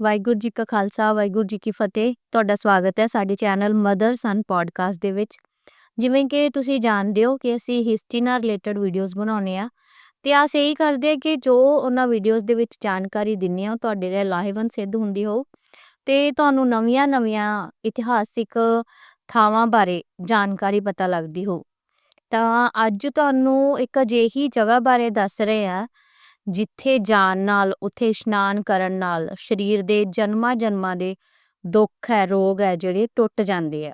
ਵਾਹਿਗੁਰੂ ਜੀ ਕਾ ਖਾਲਸਾ, ਵਾਹਿਗੁਰੂ ਜੀ ਕੀ ਫਤਿਹ। ਤੁਹਾਡਾ ਸਵਾਗਤ ਹੈ ਸਾਡੇ ਚੈਨਲ ਮਦਰ ਸਨ ਪੋਡਕਾਸਟ ਦੇ ਵਿੱਚ। ਜਿਵੇਂ ਕਿ ਤੁਸੀਂ ਜਾਣਦੇ ਹੋ ਕਿ ਅਸੀਂ ਹਿਸਟਰੀ ਨਾਲ ਰਿਲੇਟਡ ਵੀਡੀਓਜ਼ ਬਣਾਉਂਦੇ ਆ ਤੇ ਆਸ ਇਹੀ ਕਰਦੇ ਆ ਕਿ ਜੋ ਉਹਨਾਂ ਵੀਡੀਓਜ਼ ਦੇ ਵਿੱਚ ਜਾਣਕਾਰੀ ਦਿੰਨੇ ਆ ਤੁਹਾਡੇ ਲਈ ਲਾਹੇਵੰਦ ਸਿੱਧ ਹੁੰਦੀ ਹੋ ਤੇ ਤੁਹਾਨੂੰ ਨਵੀਆਂ-ਨਵੀਆਂ ਇਤਿਹਾਸਿਕ ਥਾਵਾਂ ਬਾਰੇ ਜਾਣਕਾਰੀ ਪਤਾ ਲੱਗਦੀ ਹੋ ਤਾਂ ਅੱਜ ਤੁਹਾਨੂੰ ਇੱਕ ਅਜਿਹੀ ਜਗ੍ਹਾ ਬਾਰੇ ਦੱਸ ਰਹੇ ਆ ਜਿੱਥੇ ਜਾਣ ਨਾਲ, ਉੱਥੇ ਇਸ਼ਨਾਨ ਕਰਨ ਨਾਲ ਸਰੀਰ ਦੇ ਜਨਮਾਂ ਜਨਮਾਂ ਦੇ ਦੁੱਖ ਹੈ, ਰੋਗ ਹੈ ਜਿਹੜੇ ਟੁੱਟ ਜਾਂਦੇ ਆ।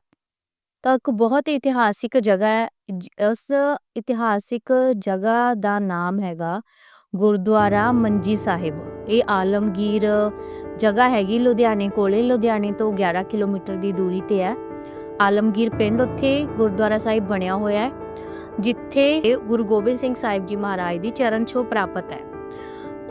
ਤਾਂ ਇੱਕ ਬਹੁਤ ਇਤਿਹਾਸਿਕ ਜਗ੍ਹਾ ਹੈ, ਜ- ਉਸ ਇਤਿਹਾਸਿਕ ਜਗ੍ਹਾ ਦਾ ਨਾਮ ਹੈਗਾ ਗੁਰਦੁਆਰਾ ਮੰਜੀ ਸਾਹਿਬ। ਇਹ ਆਲਮਗੀਰ ਜਗ੍ਹਾ ਹੈਗੀ ਲੁਧਿਆਣੇ ਕੋਲੇ, ਲੁਧਿਆਣੇ ਤੋਂ 11 ਕਿਲੋਮੀਟਰ ਦੀ ਦੂਰੀ ਤੇ ਹੈ। ਆਲਮਗੀਰ ਪਿੰਡ ਉੱਥੇ ਗੁਰਦੁਆਰਾ ਸਾਹਿਬ ਬਣਿਆ ਹੋਇਆ ਹੈ, ਜਿੱਥੇ ਗੁਰੂ ਗੋਬਿੰਦ ਸਿੰਘ ਸਾਹਿਬ ਜੀ ਮਹਾਰਾਜ ਦੀ ਚਰਨ ਛੋਹ ਪ੍ਰਾਪਤ ਹੈ।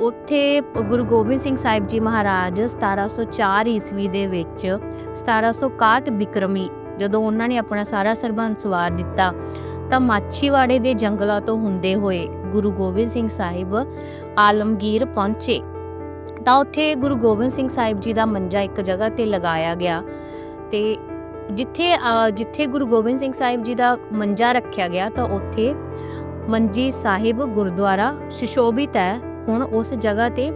ਉੱਥੇ ਗੁਰੂ ਗੋਬਿੰਦ ਸਿੰਘ ਸਾਹਿਬ ਜੀ ਮਹਾਰਾਜ 1704 ਈਸਵੀ ਦੇ ਵਿੱਚ 1761 ਬਿਕਰਮੀ ਜਦੋਂ ਉਹਨਾਂ ਨੇ ਆਪਣਾ ਸਾਰਾ ਸਰਬੰਸ ਸਵਾਰ ਦਿੱਤਾ, ਤਾਂ ਮਾਛੀਵਾੜੇ ਦੇ ਜੰਗਲਾਂ ਤੋਂ ਹੁੰਦੇ ਹੋਏ ਗੁਰੂ ਗੋਬਿੰਦ ਸਿੰਘ ਸਾਹਿਬ ਆਲਮਗੀਰ ਪਹੁੰਚੇ। ਤਾਂ ਉੱਥੇ ਗੁਰੂ ਗੋਬਿੰਦ ਸਿੰਘ ਸਾਹਿਬ ਜੀ ਦਾ ਮੰਜਾ ਇੱਕ ਜਗ੍ਹਾ ਤੇ ਲਗਾਇਆ ਗਿਆ ਤੇ ਜਿੱਥੇ ਜਿੱਥੇ ਗੁਰੂ ਗੋਬਿੰਦ ਸਿੰਘ ਸਾਹਿਬ ਜੀ ਦਾ ਮੰਜਾ ਰੱਖਿਆ ਗਿਆ, ਤਾਂ ਉੱਥੇ ਮੰਜੀ ਸਾਹਿਬ ਗੁਰਦੁਆਰਾ ਸੁਸ਼ੋਭਿਤ ਹੈ। ਹੁਣ ਉਸ ਜਗ੍ਹਾ ਤੇ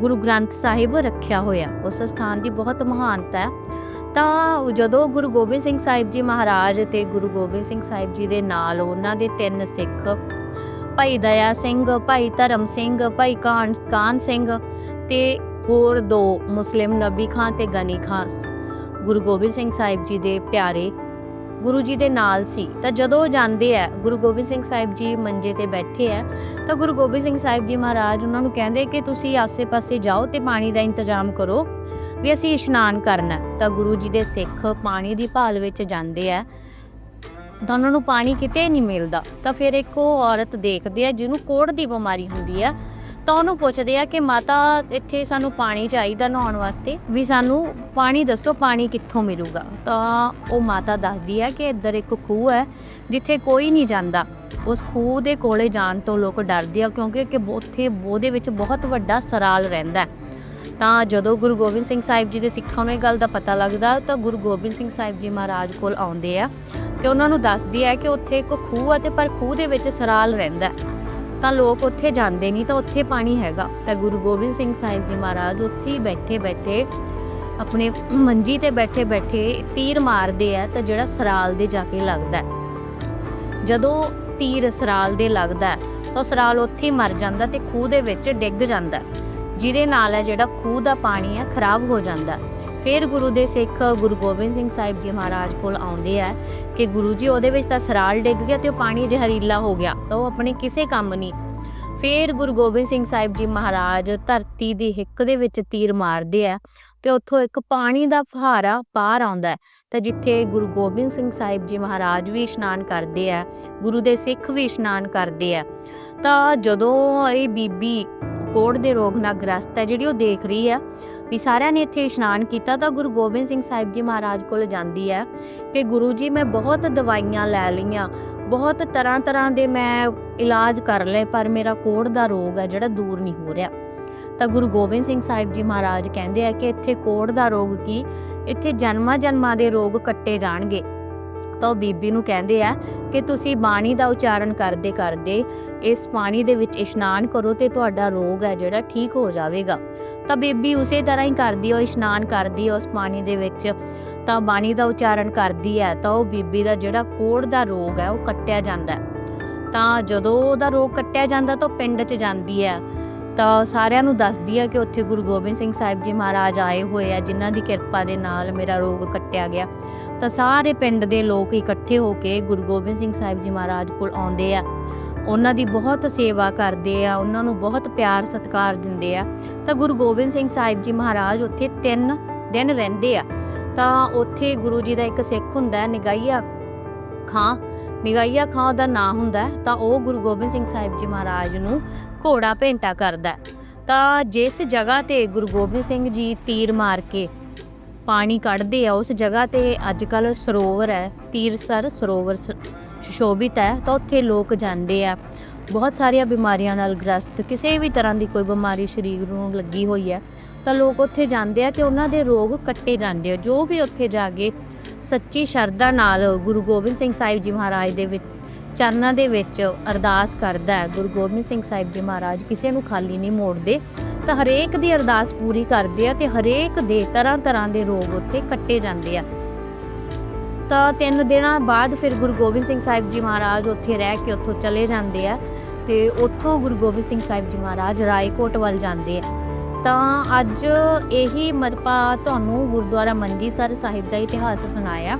ਗੁਰੂ ਗ੍ਰੰਥ ਸਾਹਿਬ ਰੱਖਿਆ ਹੋਇਆ। ਉਸ ਸਥਾਨ ਦੀ ਬਹੁਤ ਮਹਾਨਤਾ ਹੈ। ਤਾਂ ਜਦੋਂ ਗੁਰੂ ਗੋਬਿੰਦ ਸਿੰਘ ਸਾਹਿਬ ਜੀ ਮਹਾਰਾਜ ਤੇ ਗੁਰੂ ਗੋਬਿੰਦ ਸਿੰਘ ਸਾਹਿਬ ਜੀ ਦੇ ਨਾਲ ਉਹਨਾਂ ਦੇ ਤਿੰਨ ਸਿੱਖ, ਭਾਈ ਦਇਆ ਸਿੰਘ, ਭਾਈ ਧਰਮ ਸਿੰਘ, ਭਾਈ ਕਾਨ ਕਾਨ ਸਿੰਘ ਤੇ ਹੋਰ ਦੋ ਮੁਸਲਿਮ ਨਬੀ ਖਾਨ ਤੇ ਗਨੀ ਖਾਨ ਗੁਰੂ ਗੋਬਿੰਦ ਸਿੰਘ ਸਾਹਿਬ ਜੀ ਦੇ ਪਿਆਰੇ ਗੁਰੂ ਜੀ ਦੇ ਨਾਲ ਸੀ। ਤਾਂ ਜਦੋਂ ਉਹ ਜਾਂਦੇ ਆ, ਗੁਰੂ ਗੋਬਿੰਦ ਸਿੰਘ ਸਾਹਿਬ ਜੀ ਮੰਜੇ ਤੇ ਬੈਠੇ ਆ, ਤਾਂ ਗੁਰੂ ਗੋਬਿੰਦ ਸਿੰਘ ਸਾਹਿਬ ਜੀ ਮਹਾਰਾਜ ਉਹਨਾਂ ਨੂੰ ਕਹਿੰਦੇ ਕਿ ਤੁਸੀਂ ਆਸੇ-ਪਾਸੇ ਜਾਓ ਤੇ ਪਾਣੀ ਦਾ ਇੰਤਜ਼ਾਮ ਕਰੋ ਵੀ ਅਸੀਂ ਇਸ਼ਨਾਨ ਕਰਨਾ। ਤਾਂ ਗੁਰੂ ਜੀ ਦੇ ਸਿੱਖ ਪਾਣੀ ਦੀ ਭਾਲ ਵਿੱਚ ਜਾਂਦੇ ਆ। ਤਾਂ ਉਹਨਾਂ ਨੂੰ ਪਾਣੀ ਕਿਤੇ ਨਹੀਂ ਮਿਲਦਾ। ਤਾਂ ਫਿਰ ਇੱਕ ਉਹ ਔਰਤ ਦੇਖਦੇ ਆ ਜਿਹਨੂੰ ਕੋੜ ਦੀ ਬਿਮਾਰੀ ਹੁੰਦੀ ਆ। ਤਾਂ ਉਹਨੂੰ ਪੁੱਛਦੇ ਆ ਕਿ ਮਾਤਾ, ਇੱਥੇ ਸਾਨੂੰ ਪਾਣੀ ਚਾਹੀਦਾ ਨਹਾਉਣ ਵਾਸਤੇ। ਵੀ ਸਾਨੂੰ ਪਾਣੀ ਦੱਸੋ, ਪਾਣੀ ਕਿੱਥੋਂ ਮਿਲੂਗਾ? ਤਾਂ ਉਹ ਮਾਤਾ ਦੱਸਦੀ ਹੈ ਕਿ ਇੱਧਰ ਇੱਕ ਖੂਹ ਹੈ, ਜਿੱਥੇ ਕੋਈ ਨਹੀਂ ਜਾਂਦਾ। ਉਸ ਖੂਹ ਦੇ ਕੋਲੇ ਜਾਣ ਤੋਂ ਲੋਕ ਡਰਦੇ ਆ, ਕਿਉਂਕਿ ਕਿ ਉੱਥੇ ਉਹਦੇ ਵਿੱਚ ਬਹੁਤ ਵੱਡਾ ਸਰਾਲ ਰਹਿੰਦਾ ਹੈ। ਤਾਂ ਜਦੋਂ ਗੁਰੂ ਗੋਬਿੰਦ ਸਿੰਘ ਸਾਹਿਬ ਜੀ ਦੇ ਸਿੱਖਾਂ ਨੂੰ ਇਹ ਗੱਲ ਦਾ ਪਤਾ ਲੱਗਦਾ, ਤਾਂ ਗੁਰੂ ਗੋਬਿੰਦ ਸਿੰਘ ਸਾਹਿਬ ਜੀ ਮਹਾਰਾਜ ਕੋਲ ਆਉਂਦੇ ਆ। ਤੇ ਉਹਨਾਂ ਨੂੰ ਦੱਸਦੀ ਹੈ ਕਿ ਉੱਥੇ ਇੱਕ ਖੂਹ ਹੈ ਤੇ ਪਰ ਖੂਹ ਦੇ ਵਿੱਚ ਸਰਾਲ ਰਹਿੰਦਾ ਹੈ। ਤਾਂ ਲੋਕ ਉੱਥੇ ਜਾਂਦੇ ਨਹੀਂ, ਤਾਂ ਉੱਥੇ ਪਾਣੀ ਹੈਗਾ। ਤਾਂ ਗੁਰੂ ਗੋਬਿੰਦ ਸਿੰਘ ਸਾਹਿਬ ਜੀ ਮਹਾਰਾਜ ਉੱਥੇ ਹੀ ਬੈਠੇ ਬੈਠੇ ਆਪਣੇ ਮੰਜੀ ਤੇ ਬੈਠੇ ਬੈਠੇ ਤੀਰ ਮਾਰਦੇ ਆ, ਤਾਂ ਜਿਹੜਾ ਸਰਾਲ ਦੇ ਜਾ ਕੇ ਲੱਗਦਾ ਜਦੋਂ ਤੀਰ ਸਰਾਲ ਦੇ ਲੱਗਦਾ ਤਾਂ ਉਹ ਸਰਾਲ ਉੱਥੇ ਹੀ ਮਰ ਜਾਂਦਾ ਤੇ ਖੂਹ ਦੇ ਵਿੱਚ ਡਿੱਗ ਜਾਂਦਾ ਜਿਹਦੇ ਨਾਲ ਹੈ ਜਿਹੜਾ ਖੂਹ ਦਾ ਪਾਣੀ ਹੈ, ਖਰਾਬ ਹੋ ਜਾਂਦਾ ਫਿਰ ਗੁਰੂ ਦੇ ਸਿੱਖ ਗੁਰੂ ਗੋਬਿੰਦ ਸਿੰਘ ਸਾਹਿਬ ਜੀ ਮਹਾਰਾਜ ਕੋਲ ਆਉਂਦੇ ਆ ਕਿ ਗੁਰੂ ਜੀ ਉਹਦੇ ਵਿੱਚ ਤਾਂ ਸਰਾਲ ਡਿੱਗ ਗਿਆ ਤੇ ਉਹ ਪਾਣੀ ਜ਼ਹਿਰੀਲਾ ਹੋ ਗਿਆ, ਤਾਂ ਉਹ ਆਪਣੇ ਕਿਸੇ ਕੰਮ ਨਹੀਂ। ਫਿਰ ਗੁਰੂ ਗੋਬਿੰਦ ਸਿੰਘ ਸਾਹਿਬ ਜੀ ਮਹਾਰਾਜ ਧਰਤੀ ਦੀ ਹਿੱਕ ਦੇ ਵਿੱਚ ਤੀਰ ਮਾਰਦੇ ਆ ਤੇ ਉੱਥੋਂ ਇੱਕ ਪਾਣੀ ਦਾ ਫੁਹਾਰਾ ਪਾਰ ਆਉਂਦਾ ਹੈ, ਤਾਂ ਜਿੱਥੇ ਗੁਰੂ ਗੋਬਿੰਦ ਸਿੰਘ ਸਾਹਿਬ ਜੀ ਮਹਾਰਾਜ ਵੀ ਇਸ਼ਨਾਨ ਕਰਦੇ ਆ, ਗੁਰੂ ਦੇ ਸਿੱਖ ਵੀ ਇਸ਼ਨਾਨ ਕਰਦੇ ਆ। ਤਾਂ ਜਦੋਂ ਇਹ ਬੀਬੀ ਕੋੜ ਦੇ ਰੋਗ ਨਾਲ ਗ੍ਰਸਤ ਹੈ, ਜਿਹੜੀ ਉਹ ਦੇਖ ਰਹੀ ਆ ਵੀ ਸਾਰਿਆਂ ਨੇ ਇੱਥੇ ਇਸ਼ਨਾਨ ਕੀਤਾ ਤਾਂ ਗੁਰੂ ਗੋਬਿੰਦ ਸਿੰਘ ਸਾਹਿਬ ਜੀ ਮਹਾਰਾਜ ਕੋਲ ਜਾਂਦੀ ਹੈ ਕਿ ਗੁਰੂ ਜੀ, ਮੈਂ ਬਹੁਤ ਦਵਾਈਆਂ ਲੈ ਲਈਆਂ, ਬਹੁਤ ਤਰ੍ਹਾਂ ਤਰ੍ਹਾਂ ਦੇ ਮੈਂ ਇਲਾਜ ਕਰ ਲਏ, ਪਰ ਮੇਰਾ ਕੋੜ ਦਾ ਰੋਗ ਹੈ, ਜਿਹੜਾ ਦੂਰ ਨਹੀਂ ਹੋ ਰਿਹਾ। ਤਾਂ ਗੁਰੂ ਗੋਬਿੰਦ ਸਿੰਘ ਸਾਹਿਬ ਜੀ ਮਹਾਰਾਜ ਕਹਿੰਦੇ ਆ ਕਿ ਇੱਥੇ ਕੋੜ ਦਾ ਰੋਗ ਕੀ? ਇੱਥੇ ਜਨਮਾਂ ਜਨਮਾਂ ਦੇ ਰੋਗ ਕੱਟੇ ਜਾਣਗੇ। ਤਾਂ ਉਹ ਬੀਬੀ ਨੂੰ ਕਹਿੰਦੇ ਆ ਕਿ ਤੁਸੀਂ ਬਾਣੀ ਦਾ ਉਚਾਰਨ ਕਰਦੇ ਕਰਦੇ ਇਸ ਪਾਣੀ ਦੇ ਵਿੱਚ ਇਸ਼ਨਾਨ ਕਰੋ ਤੇ ਤੁਹਾਡਾ ਰੋਗ ਹੈ ਜਿਹੜਾ ਠੀਕ ਹੋ ਜਾਵੇਗਾ। ਤਾਂ ਬੀਬੀ ਉਸੇ ਤਰ੍ਹਾਂ ਹੀ ਕਰਦੀ, ਉਹ ਇਸ਼ਨਾਨ ਕਰਦੀ ਹੈ ਉਸ ਪਾਣੀ ਦੇ ਵਿੱਚ ਤਾਂ ਬਾਣੀ ਦਾ ਉਚਾਰਨ ਕਰਦੀ ਹੈ ਤਾਂ ਉਹ ਬੀਬੀ ਦਾ ਜਿਹੜਾ ਕੋੜ ਦਾ ਰੋਗ ਹੈ ਉਹ ਕੱਟਿਆ ਜਾਂਦਾ ਹੈ। ਤਾਂ ਜਦੋਂ ਉਹਦਾ ਰੋਗ ਕੱਟਿਆ ਜਾਂਦਾ ਤਾਂ ਉਹ ਪਿੰਡ 'ਚ ਜਾਂਦੀ ਹੈ। ਤਾਂ ਸਾਰਿਆਂ ਨੂੰ ਦੱਸਦੀ ਆ ਕਿ ਉੱਥੇ ਗੁਰੂ ਗੋਬਿੰਦ ਸਿੰਘ ਸਾਹਿਬ ਜੀ ਮਹਾਰਾਜ ਆਏ ਹੋਏ ਆ, ਜਿਨ੍ਹਾਂ ਦੀ ਕਿਰਪਾ ਦੇ ਨਾਲ ਮੇਰਾ ਰੋਗ ਕੱਟਿਆ ਗਿਆ। ਤਾਂ ਸਾਰੇ ਪਿੰਡ ਦੇ ਲੋਕ ਇਕੱਠੇ ਹੋ ਕੇ ਗੁਰੂ ਗੋਬਿੰਦ ਸਿੰਘ ਸਾਹਿਬ ਜੀ ਮਹਾਰਾਜ ਕੋਲ ਆਉਂਦੇ ਆ। ਉਹਨਾਂ ਦੀ ਬਹੁਤ ਸੇਵਾ ਕਰਦੇ ਆ, ਉਹਨਾਂ ਨੂੰ ਬਹੁਤ ਪਿਆਰ ਸਤਿਕਾਰ ਦਿੰਦੇ ਆ। ਤਾਂ ਗੁਰੂ ਗੋਬਿੰਦ ਸਿੰਘ ਸਾਹਿਬ ਜੀ ਮਹਾਰਾਜ ਉੱਥੇ 3 ਦਿਨ ਰਹਿੰਦੇ ਆ। ਤਾਂ ਉੱਥੇ ਗੁਰੂ ਜੀ ਦਾ ਇੱਕ ਸਿੱਖ ਹੁੰਦਾ ਹੈ ਨਿਗਾਈਆ ਖਾਂ ਨਿਗਾਈਆ ਖਾਂ ਦਾ ਨਾਂ ਹੁੰਦਾ ਤਾਂ ਉਹ ਗੁਰੂ ਗੋਬਿੰਦ ਸਿੰਘ ਸਾਹਿਬ ਜੀ ਮਹਾਰਾਜ ਨੂੰ ਘੋੜਾ ਭੇਂਟਾ ਕਰਦਾ ਤਾਂ ਜਿਸ ਜਗ੍ਹਾ ਤੇ ਗੁਰੂ ਗੋਬਿੰਦ ਸਿੰਘ ਜੀ ਤੀਰ ਮਾਰ ਕੇ ਪਾਣੀ ਕੱਢਦੇ ਆ, ਉਸ ਜਗ੍ਹਾ ਤੇ ਅੱਜ ਕੱਲ ਸਰੋਵਰ ਹੈ ਤੀਰਸਰ ਸਰੋਵਰ ਸ- ਸੁਸ਼ੋਭਿਤ ਹੈ, ਤਾਂ ਉੱਥੇ ਲੋਕ ਜਾਂਦੇ ਆ। ਬਹੁਤ ਸਾਰੀਆਂ ਬਿਮਾਰੀਆਂ ਨਾਲ ਗ੍ਰਸਤ, ਕਿਸੇ ਵੀ ਤਰ੍ਹਾਂ ਦੀ ਕੋਈ ਬਿਮਾਰੀ ਸਰੀਰ ਨੂੰ ਲੱਗੀ ਹੋਈ ਹੈ ਤਾਂ ਲੋਕ ਉੱਥੇ ਜਾਂਦੇ ਆ ਤੇ ਉਹਨਾਂ ਦੇ ਰੋਗ ਕੱਟੇ ਜਾਂਦੇ ਆ। ਜੋ ਵੀ ਉੱਥੇ ਜਾ ਕੇ ਸੱਚੀ ਸ਼ਰਧਾ ਨਾਲ ਗੁਰੂ ਗੋਬਿੰਦ ਸਿੰਘ ਸਾਹਿਬ ਜੀ ਮਹਾਰਾਜ ਦੇ ਵਿੱਚ, ਚਰਨਾਂ ਦੇ ਵਿੱਚ ਅਰਦਾਸ ਕਰਦਾ ਹੈ। ਗੁਰੂ ਗੋਬਿੰਦ ਸਿੰਘ ਸਾਹਿਬ ਜੀ ਮਹਾਰਾਜ ਕਿਸੇ ਨੂੰ ਖਾਲੀ ਨਹੀਂ ਮੋੜਦੇ, ਤਾਂ ਹਰੇਕ ਦੀ ਅਰਦਾਸ ਪੂਰੀ ਕਰਦੇ ਆ ਤੇ ਹਰੇਕ ਦੇ ਤਰ੍ਹਾਂ ਤਰ੍ਹਾਂ ਦੇ ਰੋਗ ਉੱਥੇ ਕੱਟੇ ਜਾਂਦੇ ਆ। ਤਾਂ ਤਿੰਨ ਦਿਨਾਂ ਬਾਅਦ ਫਿਰ ਗੁਰੂ ਗੋਬਿੰਦ ਸਿੰਘ ਸਾਹਿਬ ਜੀ ਮਹਾਰਾਜ ਉੱਥੇ ਰਹਿ ਕੇ ਉੱਥੋਂ ਚਲੇ ਜਾਂਦੇ ਆ ਤੇ ਉੱਥੋਂ ਗੁਰੂ ਗੋਬਿੰਦ ਸਿੰਘ ਸਾਹਿਬ ਜੀ ਮਹਾਰਾਜ ਰਾਏਕੋਟ ਵੱਲ ਜਾਂਦੇ ਆ। ਤਾਂ ਅੱਜ ਇਹੀ ਮਤਪਾ ਤੁਹਾਨੂੰ ਗੁਰਦੁਆਰਾ ਮੰਜੀ ਸਰ ਸਾਹਿਬ ਦਾ ਇਤਿਹਾਸ ਸੁਣਾਇਆ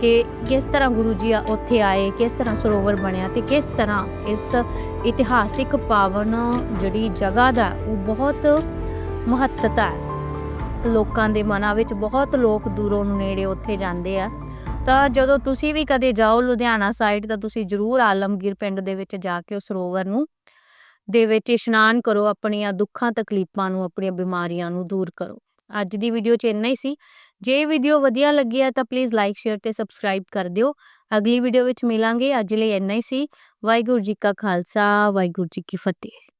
ਕਿ ਕਿਸ ਤਰ੍ਹਾਂ ਗੁਰੂ ਜੀ ਉੱਥੇ ਆਏ, ਕਿਸ ਤਰ੍ਹਾਂ ਸਰੋਵਰ ਬਣਿਆ ਤੇ ਕਿਸ ਤਰ੍ਹਾਂ ਇਸ ਇਤਿਹਾਸਿਕ ਪਾਵਨ ਜਿਹੜੀ ਜਗ੍ਹਾ ਦਾ ਉਹ ਬਹੁਤ ਮਹੱਤਤਾ ਹੈ। ਲੋਕਾਂ ਦੇ ਮਨਾਂ ਵਿੱਚ ਬਹੁਤ ਲੋਕ ਦੂਰੋਂ ਨੇੜੇ ਉੱਥੇ ਜਾਂਦੇ ਆ। ਤਾਂ ਜਦੋਂ ਤੁਸੀਂ ਵੀ ਕਦੇ ਜਾਓ ਲੁਧਿਆਣਾ ਸਾਈਡ ਤਾਂ ਤੁਸੀਂ ਜ਼ਰੂਰ ਆਲਮਗੀਰ ਪਿੰਡ ਦੇ ਵਿੱਚ ਜਾ ਕੇ ਉਸ ਸਰੋਵਰ ਨੂੰ ਦੇ ਵਿੱਚ ਇਸ਼ਨਾਨ ਕਰੋ, ਆਪਣੀਆਂ ਦੁੱਖਾਂ, ਤਕਲੀਫਾਂ ਨੂੰ, ਆਪਣੀਆਂ ਬਿਮਾਰੀਆਂ ਨੂੰ ਦੂਰ ਕਰੋ। ਅੱਜ ਦੀ ਵੀਡੀਓ 'ਚ ਇੰਨਾ ਹੀ ਸੀ। ਜੇ ਵੀਡੀਓ ਵਧੀਆ ਲੱਗੀ ਹੈ ਤਾਂ ਪਲੀਜ਼ ਲਾਈਕ ਸ਼ੇਅਰ ਤੇ ਸਬਸਕ੍ਰਾਈਬ ਕਰ ਦਿਓ। ਅਗਲੀ ਵੀਡੀਓ ਵਿੱਚ ਮਿਲਾਂਗੇ। ਅੱਜ ਲਈ ਇੰਨਾ ਹੀ ਸੀ। ਵਾਹਿਗੁਰੂ ਜੀ ਕਾ ਖਾਲਸਾ, ਵਾਹਿਗੁਰੂ ਜੀ ਕੀ ਫਤਿਹ।